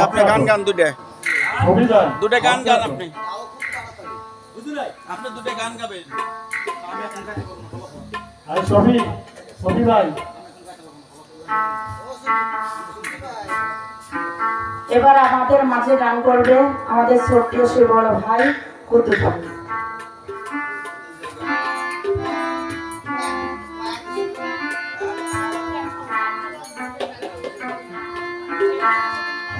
আপনি গান গান দুটা দুটা গান গান আপনি। আপনি দুটা গান গাবেন। আর সফি সফি ভাই। এবার আমাদের মাঝে গান করবে আমাদের ছোট্ট সে বড় ভাই কুতু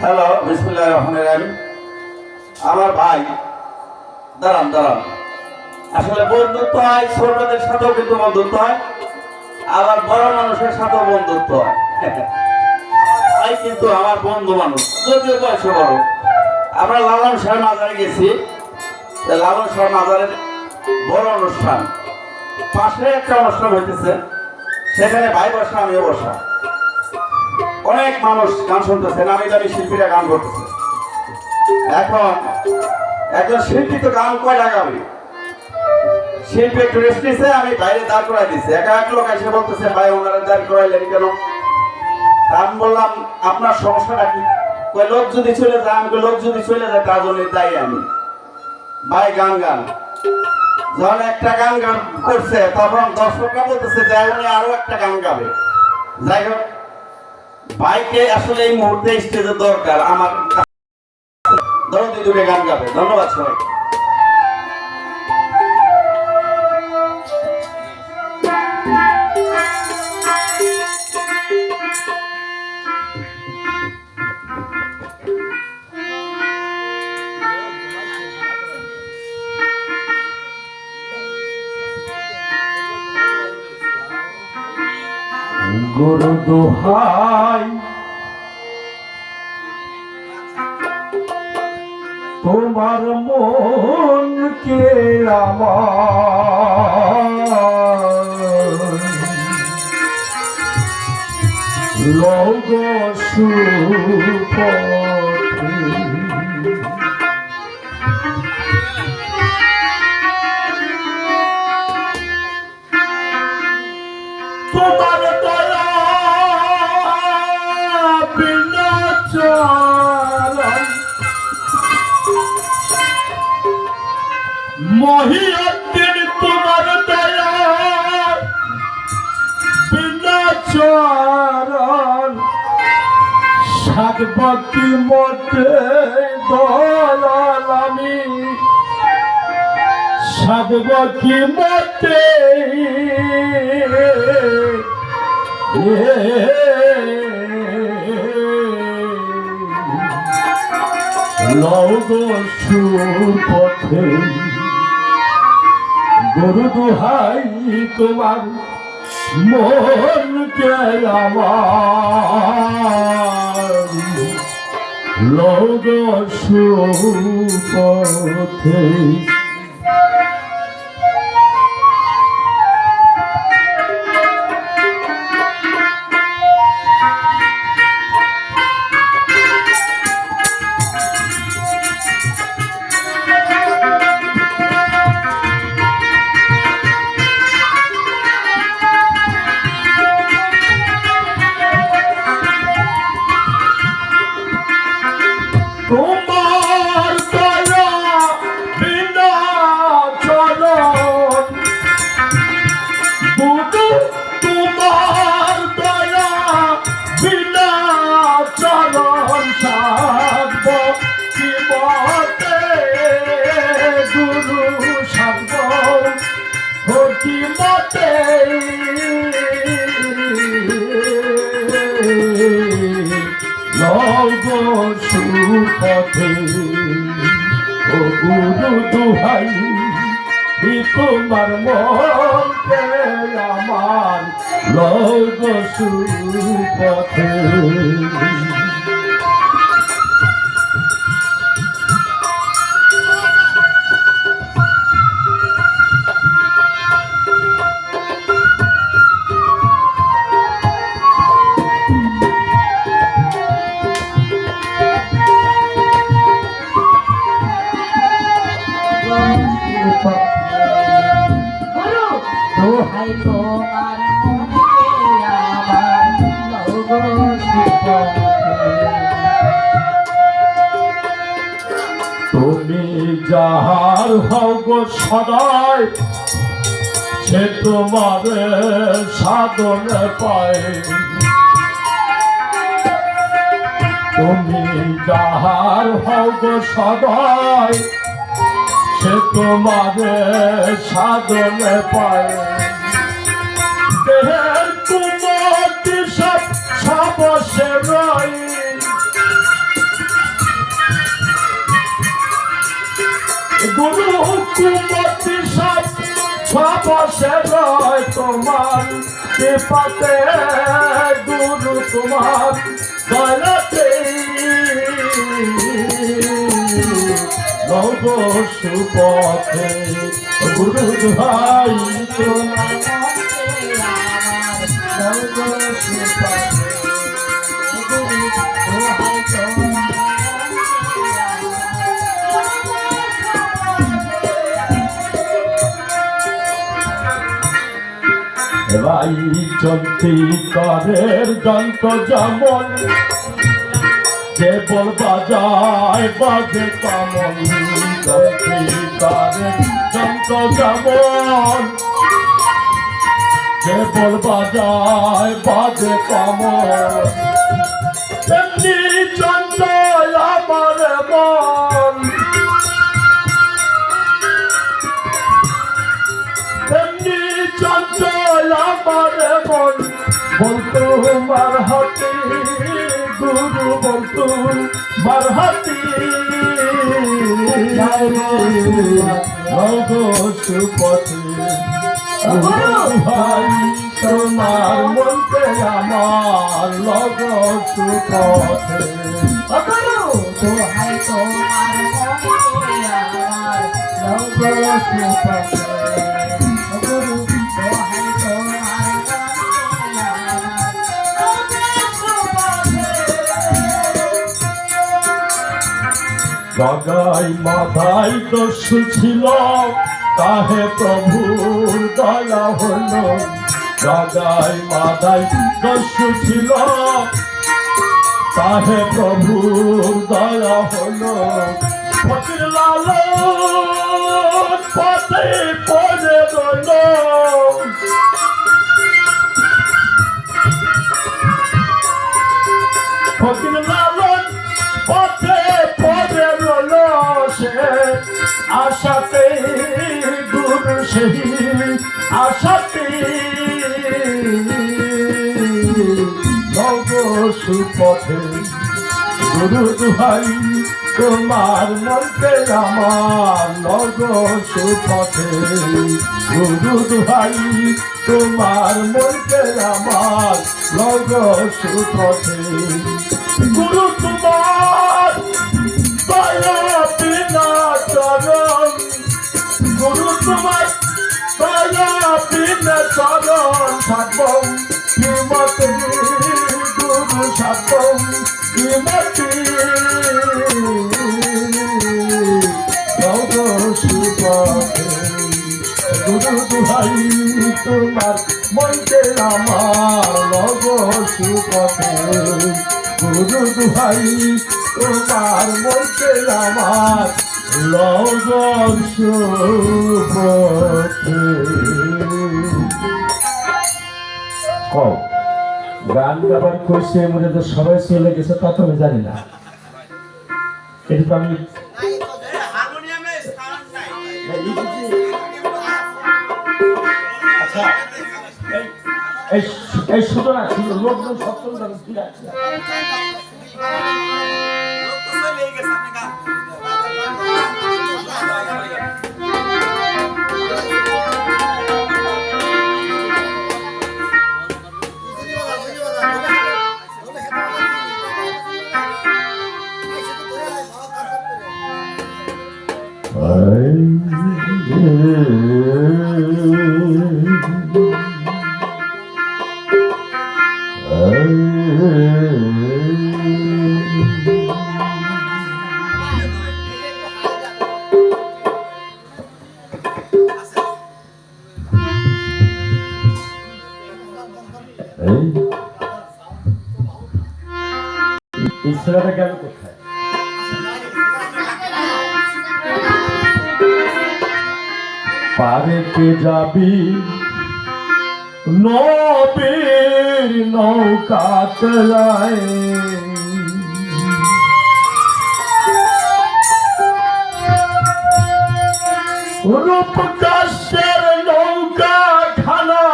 হ্যালো বিসমুল্লাহ রহমান রাহিম। আমার ভাই, দাঁড়ান দাঁড়ান। আসলে বন্ধুত্ব হয়, ছোটদের সাথেও কিন্তু বন্ধুত্ব হয়, আবার বড় মানুষের সাথেও বন্ধুত্ব হয়। ভাই কিন্তু আমার বন্ধু মানুষ, যদিও বয়সে বড়। আমরা লালন শাহ মাজারে গেছি। লালন শাহ মাজারের বড় অনুষ্ঠান। পাশে একটা অনুষ্ঠান হইতেছে, সেখানে ভাই বসা, আমিও বসা। অনেক মানুষ গান শুনতেছে, নামি দামি শিল্পীরা গান করতেছে। এখন একজন শিল্পী তো গান কয় লাগাবে শিল্পী একটু রেস্ট নিছে, আমি বাইরে দাঁড় করাই দিচ্ছি একা এক লোক এসে বলতেছে, ভাই, ওনারা দাঁড় করাইলেন কেন? আমি বললাম, আপনার সমস্যাটা কি? লোক যদি চলে যায়, আমি লোক যদি চলে যায়, তার জন্য দায়ী আমি। ভাই, গান গান। যখন একটা গান গান করছে, তখন দর্শকরা বলতেছে যে উনি আরও একটা গান গাবে। যাই হোক ভাইকে আসলে এই মুহূর্তে স্টেজে দরকার। আমার দরদি দূরে গান গাবে। ধন্যবাদ সবাই সুপথে তোমার দয়া বিনা চরণ সাগবতী মতে দলাল আমি। সাগবতী মতে সুপথে। গরু দুহাই তোমার মন কে আমার। লগ সুপথে সুপথে ও গুরু দুহাই তোমার মনকে আমার লগ সুপথে। সদায় সে তোমার সাধন পায়। তুমি যাহার হব সদায় সে তোমার সাধন পায়। কুমতি সব রয়। গুরু কুমতি সব সবসে রয় তোমার কৃপাতে গুরু তোমার। দয়াতে নব সুপথে গুরু ভাই তোমার রাই চলতি করের যন্ত্র যেমন কেবল বাজায় বাজে কামন চলতি করের যন্ত্র যেমন কেবল বাজায় বাজে তেমনি আমার মন বলতো মার মারহাতি গুরু বলতো মারহাতি নগ সুপথে। ভাই তোমার মনকে আমার লগ সুপথে। জগাই মাথায় দস্যু ছিল, তাহে প্রভুর দয়া হল। জগাই মাথায় দস্যু ছিল, তাহে প্রভুর দয়া হল। ফকির লাল ফকির লালন সেই আশাতে নব সুপথে গুরু দুহাই তোমার মন্ত্রে আমার নগ সুপথে গুরু দুহাই তোমার মন্ত্রে আমার নগ সুপথে গুরু চরণ থাকবম গুরু সাতম শ্রীমতী গুরু দুহাই তোমার মন্ত্রে আমার। নব সুপথে গুরু দুহাই তোমার মন্ত্রে আমার। লগ সুপথে কও গান গাবার করছে মনে তো সবাই চলে গেছে, তা তো আমি জানি না। এটা তো আমি আচ্ছা। লোকজন সত্তর নৌকা চলায়। রূপকাশের নৌকা খানা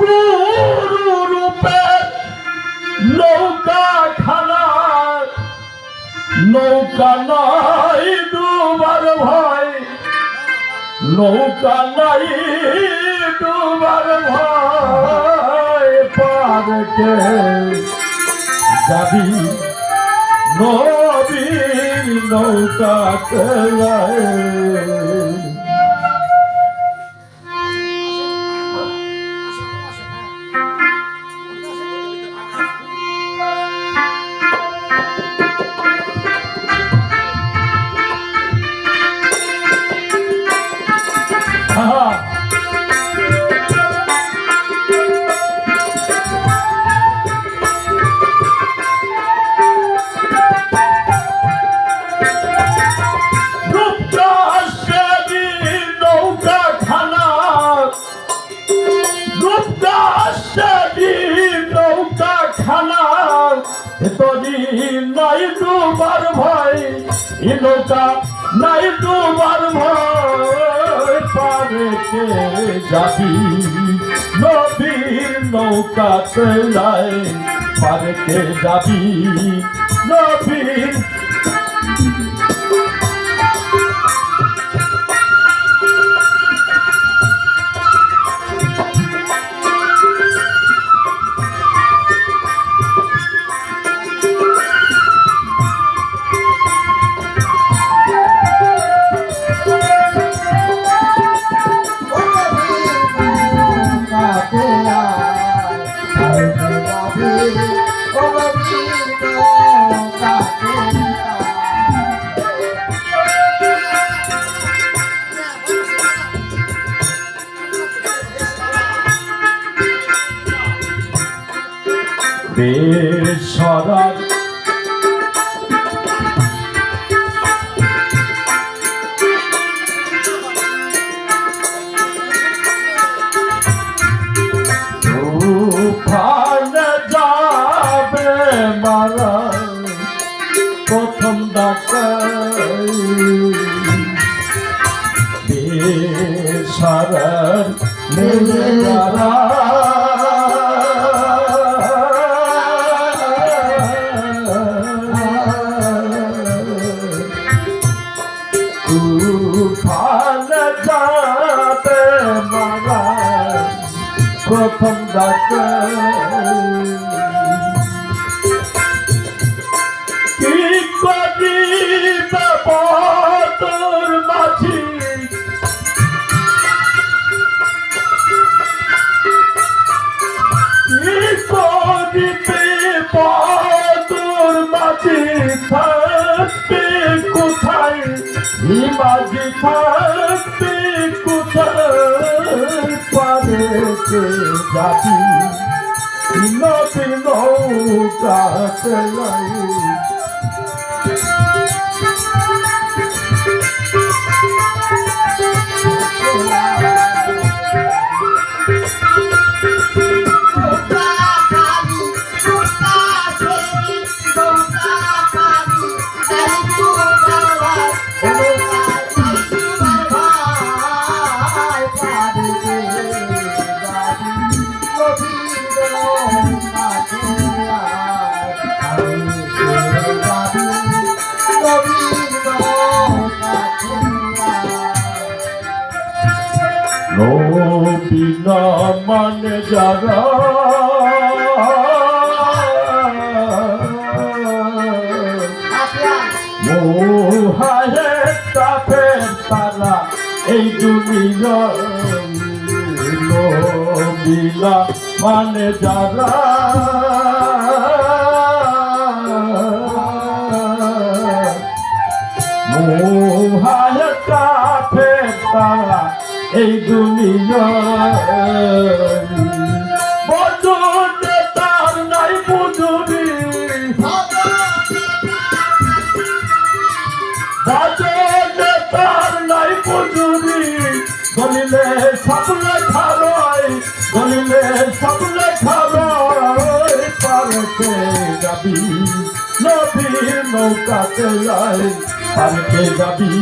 গুরু রূপের নৌকা খানা নৌকা নাই ডুবার ভাই। নৌকা নাই ডুবার ভাই পারকে যাবি নবীর নৌকা চলায় যাবি নদীর নৌকা চলায় পারে কে যাবি নদীর বেসরার প্রথম ডাকাই। বেসরার নেমে থাকবে কোথায় পারে কে যাবি নদী নৌকা চলাই যারা মোহারে তাপে তারা এই দুনিয়া মানে যারা মোহায় কাফে তারা এই দুনিয়ায় নৌকাতে যাই পারকে যাবি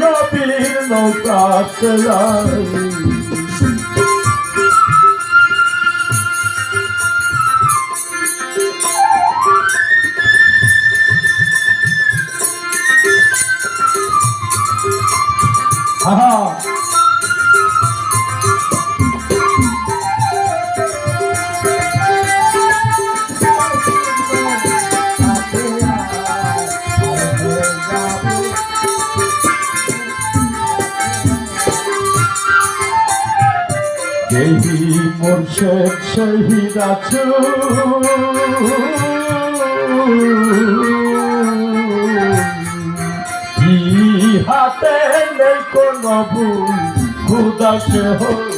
নবীর নৌকাতে যাই মোর্শেদ শহীদ আছো। হাতে নেই কোনো ভুল খুদাকে হই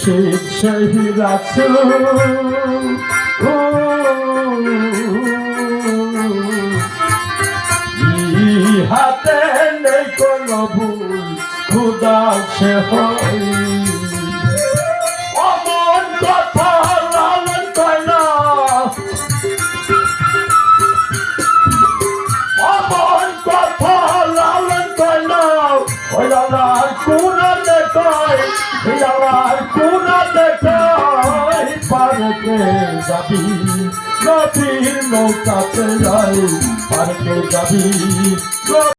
মুর্শিদ শহীদ আছো। হাতে নেই কোনো ভুল খুদা সে হই নৌকাতে যাই পারকে যাবি